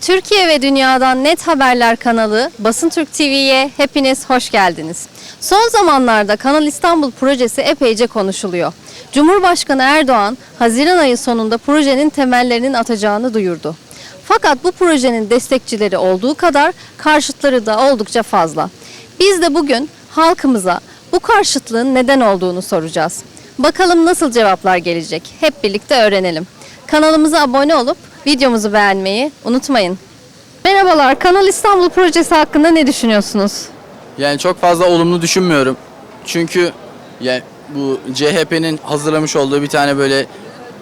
Türkiye ve dünyadan net haberler kanalı Basın Türk TV'ye hepiniz hoş geldiniz. Son zamanlarda Kanal İstanbul projesi epeyce konuşuluyor. Cumhurbaşkanı Erdoğan, Haziran ayı sonunda projenin temellerinin atacağını duyurdu. Fakat bu projenin destekçileri olduğu kadar karşıtları da oldukça fazla. Biz de bugün halkımıza bu karşıtlığın neden olduğunu soracağız. Bakalım nasıl cevaplar gelecek? Hep birlikte öğrenelim. Kanalımıza abone olup videomuzu beğenmeyi unutmayın. Merhabalar, Kanal İstanbul projesi hakkında ne düşünüyorsunuz? Yani çok fazla olumlu düşünmüyorum. Çünkü yani bu CHP'nin hazırlamış olduğu bir tane böyle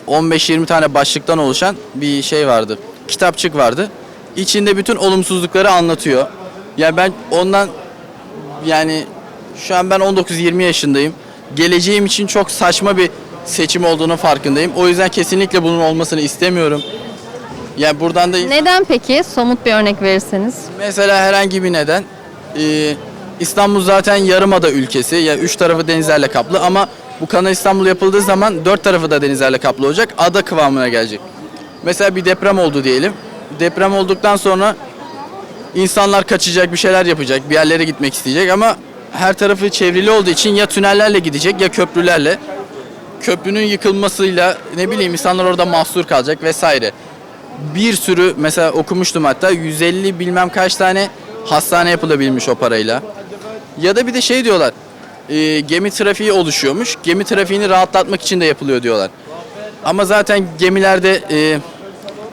15-20 tane başlıktan oluşan bir şey vardı. Kitapçık vardı. İçinde bütün olumsuzlukları anlatıyor. Yani ben ondan yani şu an ben 19-20 yaşındayım. Geleceğim için çok saçma bir seçim olduğunu farkındayım. O yüzden kesinlikle bunun olmasını istemiyorum. Yani buradan da Neden peki? Somut bir örnek verirseniz. Mesela herhangi bir neden. Ee, İstanbul zaten yarımada ülkesi. Ya üç tarafı denizlerle kaplı ama bu Kanal İstanbul yapıldığı zaman dört tarafı da denizlerle kaplı olacak. Ada kıvamına gelecek. Mesela bir deprem oldu diyelim. Deprem olduktan sonra insanlar kaçacak, bir şeyler yapacak, bir yerlere gitmek isteyecek ama her tarafı çevrili olduğu için ya tünellerle gidecek ya köprülerle. Köprünün yıkılmasıyla ne bileyim insanlar orada mahsur kalacak vesaire bir sürü mesela okumuştum hatta 150 bilmem kaç tane hastane yapılabilmiş o parayla. Ya da bir de şey diyorlar e, gemi trafiği oluşuyormuş. Gemi trafiğini rahatlatmak için de yapılıyor diyorlar. Ama zaten gemilerde e,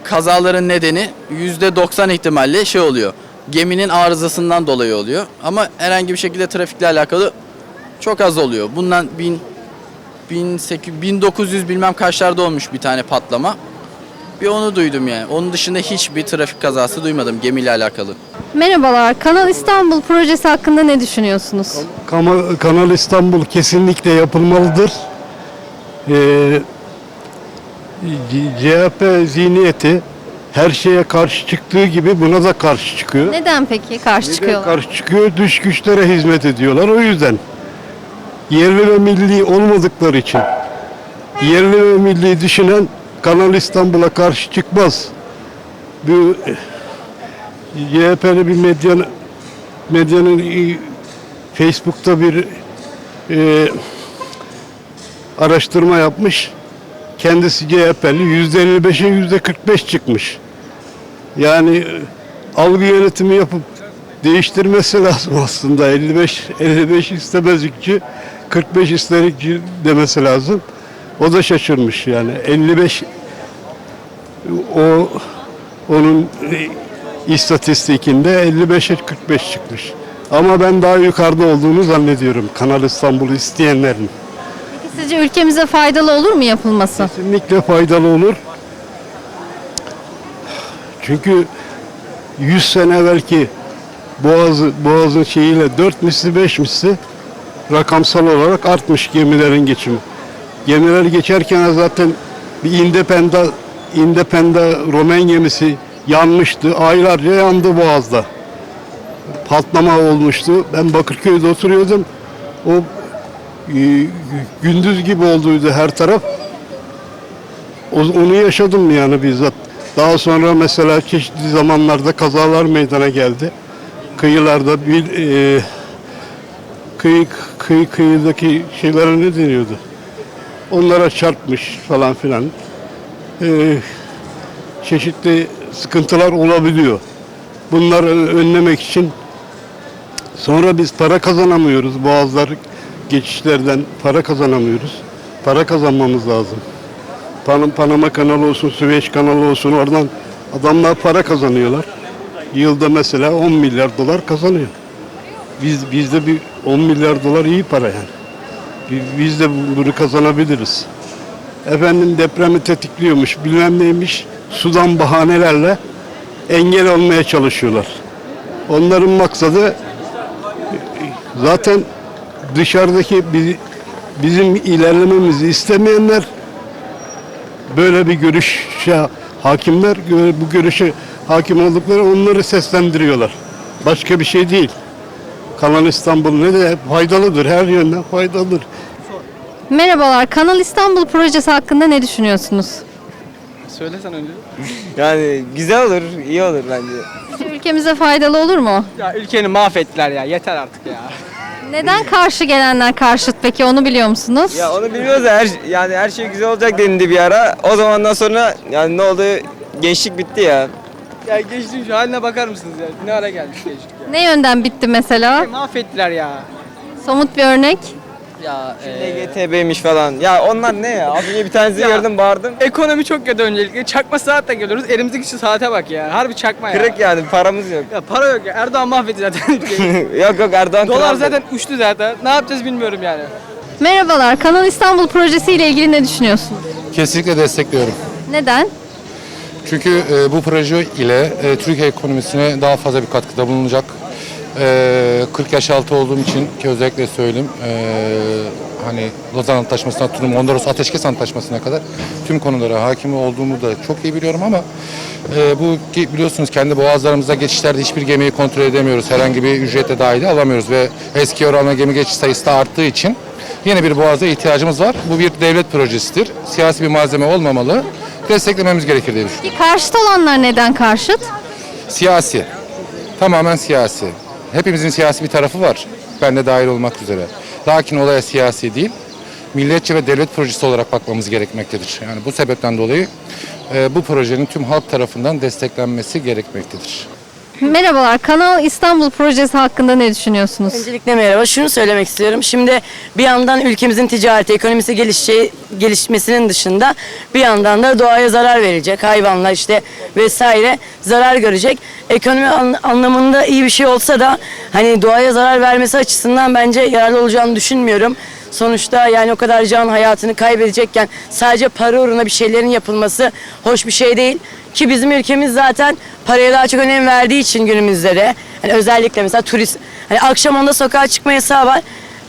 kazaların nedeni %90 ihtimalle şey oluyor. Geminin arızasından dolayı oluyor. Ama herhangi bir şekilde trafikle alakalı çok az oluyor. Bundan 1000 1800 1900 bilmem kaçlarda olmuş bir tane patlama. Bir onu duydum yani. Onun dışında hiçbir trafik kazası duymadım gemiyle alakalı. Merhabalar, Kanal İstanbul projesi hakkında ne düşünüyorsunuz? Kama- Kanal İstanbul kesinlikle yapılmalıdır. Ee, CHP zihniyeti her şeye karşı çıktığı gibi buna da karşı çıkıyor. Neden peki karşı Neden çıkıyorlar? karşı çıkıyor? Dış güçlere hizmet ediyorlar. O yüzden yerli ve milli olmadıkları için yerli ve milli düşünen Kanal İstanbul'a karşı çıkmaz. Bu CHP'li bir medyanın medyanın Facebook'ta bir eh, araştırma yapmış. Kendisi CHP'li yüzde 55'e yüzde 45 çıkmış. Yani e, algı yönetimi yapıp değiştirmesi lazım aslında. 55 55 istemezlikçi 45 isterikçi demesi lazım. O da şaşırmış yani. 55 o onun istatistikinde 55'e 45 çıkmış. Ama ben daha yukarıda olduğunu zannediyorum Kanal İstanbul'u isteyenlerin. Peki sizce ülkemize faydalı olur mu yapılması? Kesinlikle faydalı olur. Çünkü 100 sene evvelki Boğazı, Boğaz'ın şeyiyle 4 misli 5 misli rakamsal olarak artmış gemilerin geçimi. Gemiler geçerken zaten bir Independa, Independa Romen gemisi yanmıştı. Aylarca yandı Boğaz'da. Patlama olmuştu. Ben Bakırköy'de oturuyordum. O e, gündüz gibi olduydu her taraf. O- Onu yaşadım yani bizzat. Daha sonra mesela çeşitli zamanlarda kazalar meydana geldi. Kıyılarda bir e, kıyı, kıyı kıyıdaki şeylere ne deniyordu? Onlara çarpmış falan filan. E, çeşitli sıkıntılar olabiliyor. Bunları önlemek için sonra biz para kazanamıyoruz. Boğazlar geçişlerden para kazanamıyoruz. Para kazanmamız lazım. Pan- Panama kanalı olsun, Süveyş kanalı olsun oradan adamlar para kazanıyorlar. Yılda mesela 10 milyar dolar kazanıyor. Biz bizde bir 10 milyar dolar iyi para yani. Bi- Biz de bunu kazanabiliriz. Efendim depremi tetikliyormuş, bilmem neymiş. Sudan bahanelerle engel olmaya çalışıyorlar. Onların maksadı zaten dışarıdaki bi- bizim ilerlememizi istemeyenler böyle bir görüşe hakimler böyle bu görüşe hakim oldukları onları seslendiriyorlar. Başka bir şey değil. Kanal İstanbul ne de faydalıdır. Her yönden faydalıdır. Merhabalar, Kanal İstanbul projesi hakkında ne düşünüyorsunuz? Söylesen önce. Yani güzel olur, iyi olur bence. Sizce ülkemize faydalı olur mu? Ya ülkeni mahvettiler ya yeter artık ya. Neden karşı gelenler karşıt peki onu biliyor musunuz? Ya onu bilmiyoruz da her, yani her şey güzel olacak denildi bir ara. O zamandan sonra yani ne oldu? Gençlik bitti ya. Ya gençliğin şu haline bakar mısınız ya? Ne ara gelmiş gençlik ya. Ne yönden bitti mesela? Mahvettiler ya. Somut bir örnek. Ya LGTB'miş falan. Ya onlar ne ya? Az önce bir tanesini Ya. gördüm bağırdım. Ekonomi çok kötü öncelikle. Çakma saatle geliyoruz. Elimizdeki şu saate bak ya. Harbi çakma ya. Kırık yani paramız yok. Ya para yok ya. Erdoğan mahvetti zaten ülkeyi. yok yok Erdoğan Dolar kraldı. zaten uçtu zaten. Ne yapacağız bilmiyorum yani. Merhabalar, Kanal İstanbul projesi ile ilgili ne düşünüyorsunuz? Kesinlikle destekliyorum. Neden? Çünkü e, bu proje ile e, Türkiye ekonomisine daha fazla bir katkıda bulunacak. E, 40 yaş altı olduğum için ki özellikle söyleyeyim e, hani Lozan Antlaşması'na tutun Mondros Ateşkes Antlaşması'na kadar tüm konulara hakim olduğumu da çok iyi biliyorum ama e, bu ki biliyorsunuz kendi boğazlarımızda geçişlerde hiçbir gemiyi kontrol edemiyoruz. Herhangi bir ücrete dahil alamıyoruz ve eski oranla gemi geçiş sayısı da arttığı için yeni bir boğaza ihtiyacımız var. Bu bir devlet projesidir. Siyasi bir malzeme olmamalı. Desteklememiz gerekir diye düşünüyorum. Karşıt olanlar neden karşıt? Siyasi. Tamamen siyasi. Hepimizin siyasi bir tarafı var. Ben de dahil olmak üzere. Lakin olaya siyasi değil, milliyetçi ve devlet projesi olarak bakmamız gerekmektedir. Yani bu sebepten dolayı e, bu projenin tüm halk tarafından desteklenmesi gerekmektedir. Merhabalar, Kanal İstanbul projesi hakkında ne düşünüyorsunuz? Öncelikle merhaba. Şunu söylemek istiyorum. Şimdi bir yandan ülkemizin ticareti, ekonomisi gelişeceği, gelişmesinin dışında bir yandan da doğaya zarar verecek. Hayvanlar işte vesaire zarar görecek. Ekonomi an- anlamında iyi bir şey olsa da hani doğaya zarar vermesi açısından bence yararlı olacağını düşünmüyorum. Sonuçta yani o kadar can hayatını kaybedecekken sadece para uğruna bir şeylerin yapılması hoş bir şey değil. Ki bizim ülkemiz zaten paraya daha çok önem verdiği için günümüzde de hani özellikle mesela turist hani akşam onda sokağa çıkma yasağı var.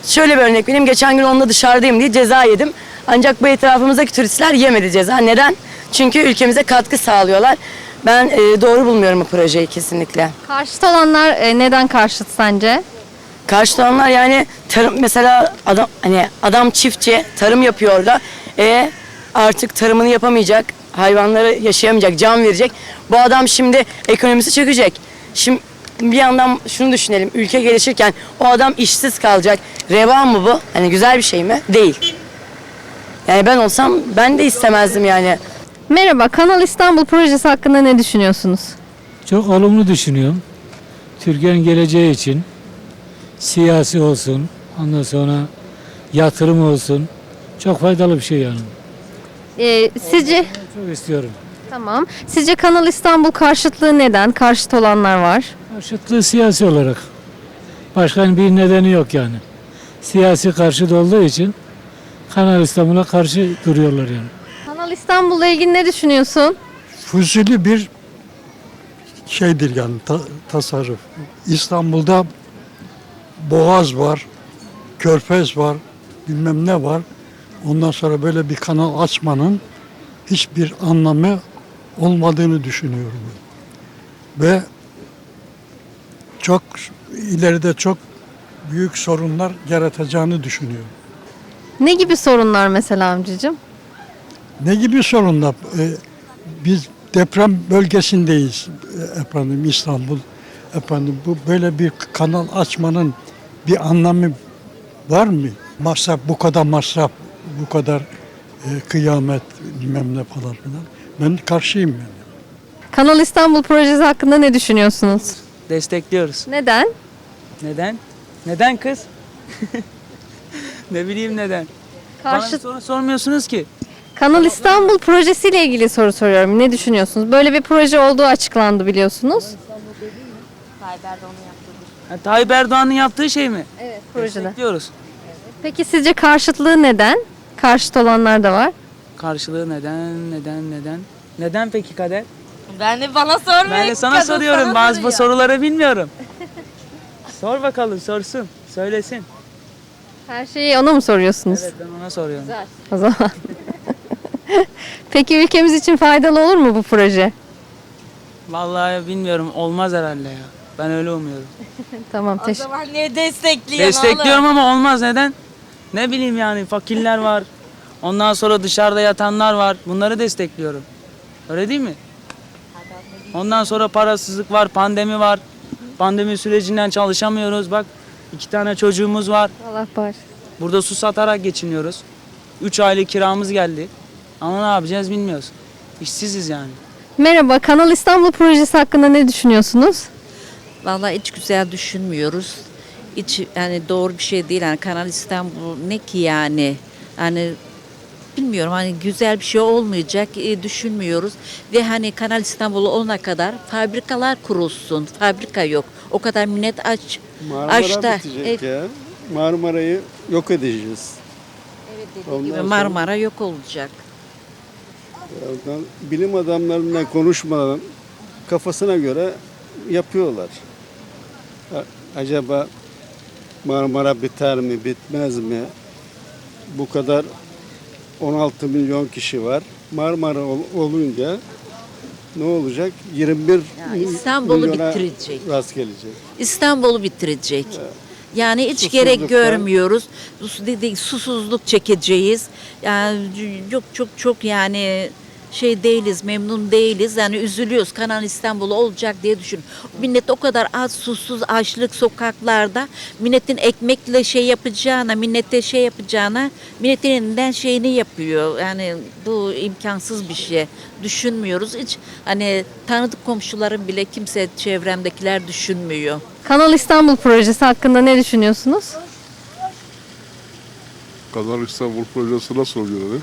Şöyle bir örnek vereyim. Geçen gün onda dışarıdayım diye ceza yedim. Ancak bu etrafımızdaki turistler yemedi ceza. Neden? Çünkü ülkemize katkı sağlıyorlar. Ben e, doğru bulmuyorum bu projeyi kesinlikle. Karşıt olanlar e, neden karşıt sence? Karşılanlar yani tarım mesela adam hani adam çiftçi tarım yapıyor orada. E artık tarımını yapamayacak. Hayvanları yaşayamayacak, can verecek. Bu adam şimdi ekonomisi çökecek. Şimdi bir yandan şunu düşünelim. Ülke gelişirken o adam işsiz kalacak. Reva mı bu? Hani güzel bir şey mi? Değil. Yani ben olsam ben de istemezdim yani. Merhaba, Kanal İstanbul projesi hakkında ne düşünüyorsunuz? Çok olumlu düşünüyorum. Türkiye'nin geleceği için siyasi olsun, ondan sonra yatırım olsun. Çok faydalı bir şey yani. E, sizce Çok istiyorum. Tamam. Sizce Kanal İstanbul karşıtlığı neden? Karşıt olanlar var. Karşıtlığı siyasi olarak. Başka bir nedeni yok yani. Siyasi karşıt olduğu için Kanal İstanbul'a karşı duruyorlar yani. Kanal İstanbul'la ilgili ne düşünüyorsun? fuzuli bir şeydir yani ta- tasarruf. İstanbul'da boğaz var, körfez var, bilmem ne var. Ondan sonra böyle bir kanal açmanın hiçbir anlamı olmadığını düşünüyorum. Ve çok ileride çok büyük sorunlar yaratacağını düşünüyorum. Ne gibi sorunlar mesela amcacığım? Ne gibi sorunlar? Ee, biz deprem bölgesindeyiz e, efendim İstanbul. Efendim bu böyle bir kanal açmanın bir anlamı var mı? Masraf bu kadar masraf, bu kadar e, kıyamet bilmem ne falan filan. Ben karşıyım yani. Kanal İstanbul projesi hakkında ne düşünüyorsunuz? Destekliyoruz. Neden? Neden? Neden kız? ne bileyim neden. Karşıt soru sormuyorsunuz ki. Kanal İstanbul projesiyle ilgili soru soruyorum. Ne düşünüyorsunuz? Böyle bir proje olduğu açıklandı biliyorsunuz. Tayyip Erdoğan'ın yaptığı şey mi? Evet, projede. Diyoruz. Peki sizce karşıtlığı neden? Karşıt olanlar da var. Karşılığı neden, neden, neden? Neden peki kader? Ben de bana sormayın. Ben de sana soruyorum. Bazı bu soruları bilmiyorum. Sor bakalım, sorsun. Söylesin. Her şeyi ona mı soruyorsunuz? Evet ben ona soruyorum. O zaman. Peki ülkemiz için faydalı olur mu bu proje? Vallahi bilmiyorum. Olmaz herhalde ya. Ben öyle umuyorum. Tamam O teşekkür zaman niye destekliyorsun Destekliyorum ama olmaz neden? Ne bileyim yani fakirler var. Ondan sonra dışarıda yatanlar var. Bunları destekliyorum. Öyle değil mi? Ondan sonra parasızlık var, pandemi var. Pandemi sürecinden çalışamıyoruz. Bak iki tane çocuğumuz var. Allah bağışlasın. Burada su satarak geçiniyoruz. 3 aylık kiramız geldi. Ama ne yapacağız bilmiyoruz. İşsiziz yani. Merhaba, Kanal İstanbul projesi hakkında ne düşünüyorsunuz? Vallahi hiç güzel düşünmüyoruz. Hiç yani doğru bir şey değil. Yani Kanal İstanbul ne ki yani? Hani bilmiyorum hani güzel bir şey olmayacak e, düşünmüyoruz. Ve hani Kanal İstanbul olana kadar fabrikalar kurulsun. Fabrika yok. O kadar millet aç. Marmara Açta, bitecek evet. ya. Marmara'yı yok edeceğiz. Dediğim gibi Ondan sonra- Marmara yok olacak. Bilim adamlarıyla konuşmadan kafasına göre yapıyorlar. Acaba Marmara biter mi, bitmez mi? Bu kadar 16 milyon kişi var. Marmara ol- olunca ne olacak? 21 Ya İstanbul'u bitirecek. rast gelecek. İstanbul'u bitirecek. Yani hiç Susuzluktan- gerek görmüyoruz. Susuzluk çekeceğiz. Yani çok çok çok yani şey değiliz, memnun değiliz. Yani üzülüyoruz. Kanal İstanbul olacak diye düşün. Millet o kadar az susuz açlık sokaklarda milletin ekmekle şey yapacağına, millete şey yapacağına milletin elinden şeyini yapıyor. Yani bu imkansız bir şey. Düşünmüyoruz. Hiç hani tanıdık komşularım bile kimse çevremdekiler düşünmüyor. Kanal İstanbul projesi hakkında ne düşünüyorsunuz? Kanal İstanbul projesi nasıl oluyor?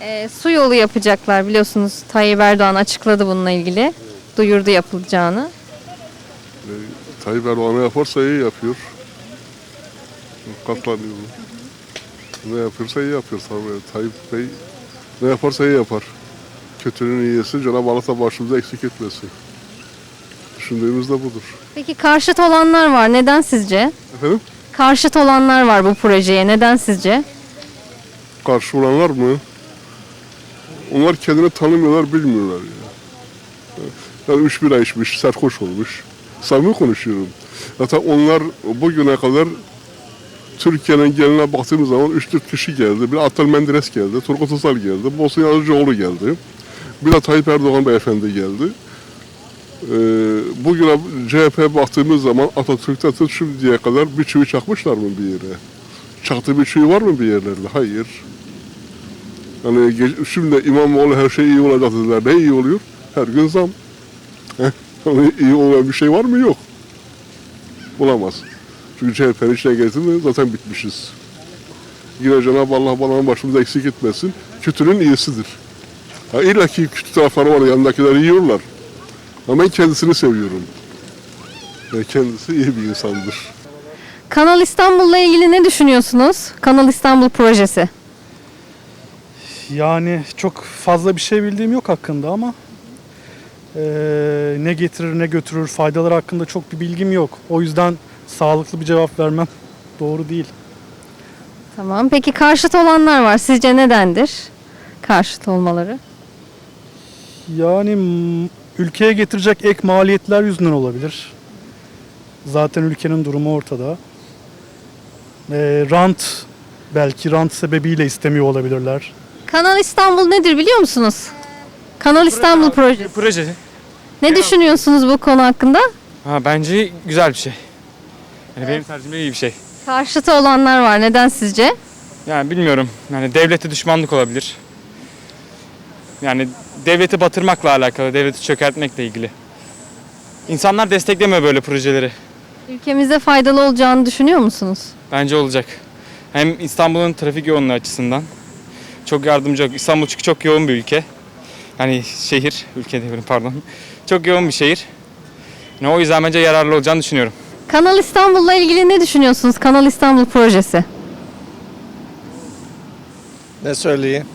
Ee, su yolu yapacaklar biliyorsunuz. Tayyip Erdoğan açıkladı bununla ilgili. Duyurdu yapılacağını. E, Tayyip Erdoğan ne yaparsa iyi yapıyor. Katlanıyorum. Ne yapıyorsa iyi yapıyor. Tayyip Bey ne yaparsa iyi yapar. Kötünün iyisi Cenab-ı Allah da başımıza eksik etmesin. Düşündüğümüz de budur. Peki karşıt olanlar var. Neden sizce? Efendim? Karşıt olanlar var bu projeye. Neden sizce? Karşı olanlar mı? Onlar kendini tanımıyorlar, bilmiyorlar ya. Yani üç bira içmiş, serhoş olmuş. Samimi konuşuyorum. Zaten onlar bugüne kadar Türkiye'nin geneline baktığımız zaman 3-4 kişi geldi. Bir Atal Menderes geldi, Turgut Özal geldi, Bosun Yazıcıoğlu geldi. Bir de Tayyip Erdoğan beyefendi geldi. Ee, bugüne CHP'ye baktığımız zaman Atatürk'ten tut şimdiye kadar bir çivi çakmışlar mı bir yere? Çaktı bir çivi var mı bir yerlerde? Hayır. Yani şimdi İmamoğlu her şey iyi olacak dediler. Ne iyi oluyor? Her gün zam. Yani iyi olan bir şey var mı? Yok. Bulamaz. Çünkü CHP'nin içine girdi mi zaten bitmişiz. Yine Cenab-ı Allah bana başımıza eksik etmesin. Kötünün iyisidir. Ha, İlla ki kötü tarafları var, yanındakiler yiyorlar. Ama ben kendisini seviyorum. Ve kendisi iyi bir insandır. Kanal İstanbul'la ilgili ne düşünüyorsunuz? Kanal İstanbul projesi. Yani çok fazla bir şey bildiğim yok hakkında ama eee, ne getirir ne götürür faydaları hakkında çok bir bilgim yok. O yüzden sağlıklı bir cevap vermem doğru değil. Tamam. Peki karşıt olanlar var. Sizce nedendir? Karşıt olmaları. Yani m, ülkeye getirecek ek maliyetler yüzünden olabilir. Zaten ülkenin durumu ortada. Eee, rant belki rant sebebiyle istemiyor olabilirler. Kanal İstanbul nedir biliyor musunuz? Kanal İstanbul projesi. Proje. Ne düşünüyorsunuz bu konu hakkında? Ha, bence güzel bir şey. Yani benim tercihimde iyi bir şey. Karşıtı olanlar var. Neden sizce? Yani bilmiyorum. Yani devlete düşmanlık olabilir. Yani devleti batırmakla alakalı, devleti çökertmekle ilgili. İnsanlar desteklemiyor böyle projeleri. Ülkemize faydalı olacağını düşünüyor musunuz? Bence olacak. Hem İstanbul'un trafik yoğunluğu açısından çok yardımcı. İstanbul çünkü çok yoğun bir ülke. Yani şehir, ülke diyorum pardon. Çok yoğun bir şehir. Yani o yüzden bence yararlı olacağını düşünüyorum. Kanal İstanbul'la ilgili ne düşünüyorsunuz? Kanal İstanbul projesi. Ne söyleyeyim?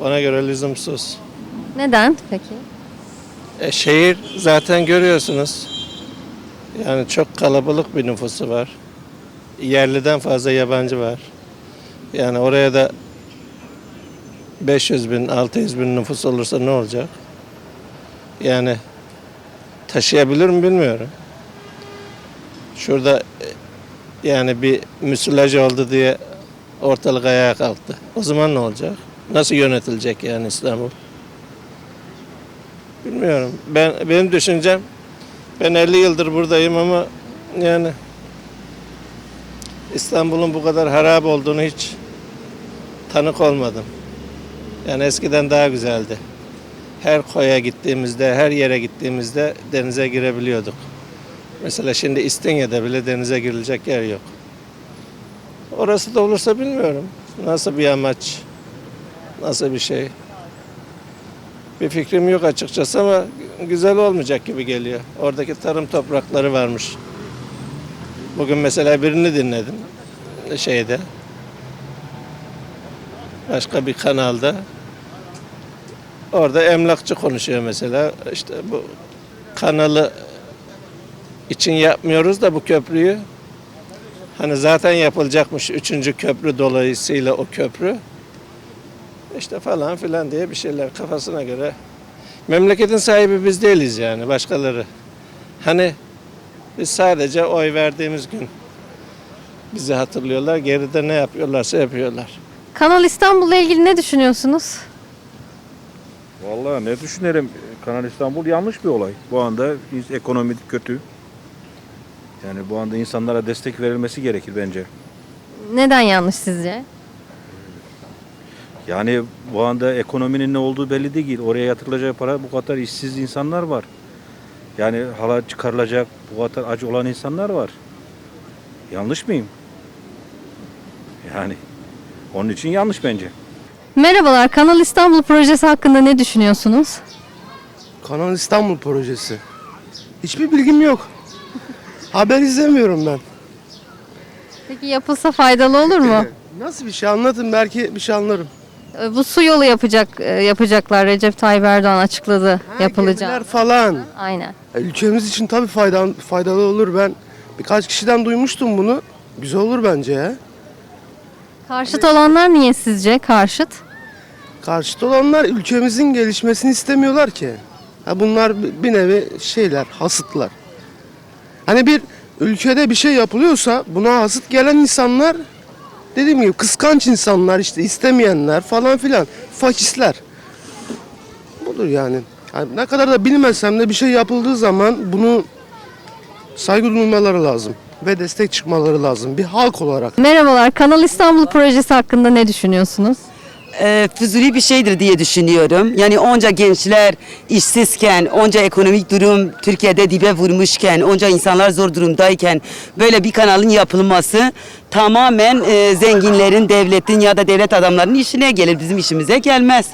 Bana göre lüzumsuz. Neden peki? E, şehir zaten görüyorsunuz. Yani çok kalabalık bir nüfusu var. Yerliden fazla yabancı var. Yani oraya da 500 bin, 600 bin nüfus olursa ne olacak? Yani taşıyabilir mi bilmiyorum. Şurada e, yani bir müsilaj oldu diye ortalık ayağa kalktı. O zaman ne olacak? Nasıl yönetilecek yani İstanbul? Bilmiyorum. Ben benim düşüncem ben 50 yıldır buradayım ama yani İstanbul'un bu kadar harap olduğunu hiç tanık olmadım. Yani eskiden daha güzeldi. Her koya gittiğimizde, her yere gittiğimizde denize girebiliyorduk. Mesela şimdi İstinye'de bile denize girilecek yer yok. Orası da olursa bilmiyorum. Nasıl bir amaç, nasıl bir şey. Bir fikrim yok açıkçası ama güzel olmayacak gibi geliyor. Oradaki tarım toprakları varmış. Bugün mesela birini dinledim şeyde. Başka bir kanalda. Orada emlakçı konuşuyor mesela. İşte bu kanalı için yapmıyoruz da bu köprüyü. Hani zaten yapılacakmış üçüncü köprü dolayısıyla o köprü. İşte falan filan diye bir şeyler kafasına göre. Memleketin sahibi biz değiliz yani başkaları. Hani biz sadece oy verdiğimiz gün bizi hatırlıyorlar. Geride ne yapıyorlarsa yapıyorlar. Kanal İstanbul'la ilgili ne düşünüyorsunuz? Vallahi ne düşünelim? Kanal İstanbul yanlış bir olay. Bu anda ekonomi kötü. Yani bu anda insanlara destek verilmesi gerekir bence. Neden yanlış sizce? Yani bu anda ekonominin ne olduğu belli değil. Oraya yatırılacak para bu kadar işsiz insanlar var. Yani hala çıkarılacak bu kadar acı olan insanlar var. Yanlış mıyım? Yani onun için yanlış bence. Merhabalar, Kanal İstanbul projesi hakkında ne düşünüyorsunuz? Kanal İstanbul projesi. Hiçbir bilgim yok. Haber izlemiyorum ben. Peki yapılsa faydalı olur mu? Nasıl bir şey anlatın belki bir şey anlarım. Ee, Bu su yolu yapacak e, yapacaklar. Recep Tayyip Erdoğan açıkladı yapılacak. Gemiler falan. Aynen. E, Ülkemiz için tabii fayda, faydalı olur. Ben birkaç kişiden duymuştum bunu. Güzel olur bence ya. Karşıt olanlar niye sizce karşıt? Karşıt olanlar ülkemizin gelişmesini istemiyorlar ki. Ha bunlar bir- nevi şeyler, hasıtlar. Hani bir ülkede bir şey yapılıyorsa buna hasıt gelen insanlar dediğim gibi kıskanç insanlar işte istemeyenler falan filan fakisler. Budur yani. Yani ne kadar da bilmesem de bir şey yapıldığı zaman bunu saygı duymaları lazım ve destek çıkmaları lazım bir halk olarak. Merhabalar, Kanal İstanbul projesi hakkında ne düşünüyorsunuz? e, fuzuli bir şeydir diye düşünüyorum. Yani onca gençler işsizken, onca ekonomik durum Türkiye'de dibe vurmuşken, onca insanlar zor durumdayken böyle bir kanalın yapılması tamamen e, zenginlerin, devletin ya da devlet adamlarının işine gelir. Bizim işimize gelmez.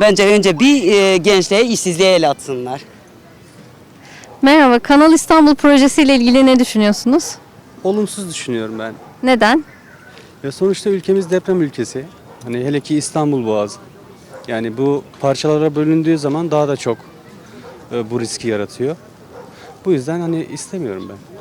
Bence önce bir e, gençliğe işsizliğe el atsınlar. Merhaba, Kanal İstanbul projesi ile ilgili ne düşünüyorsunuz? Olumsuz düşünüyorum ben. Neden? Ya sonuçta ülkemiz deprem ülkesi. Hani hele ki İstanbul Boğazı. Yani bu parçalara bölündüğü zaman daha da çok e, bu riski yaratıyor. Bu yüzden hani istemiyorum ben.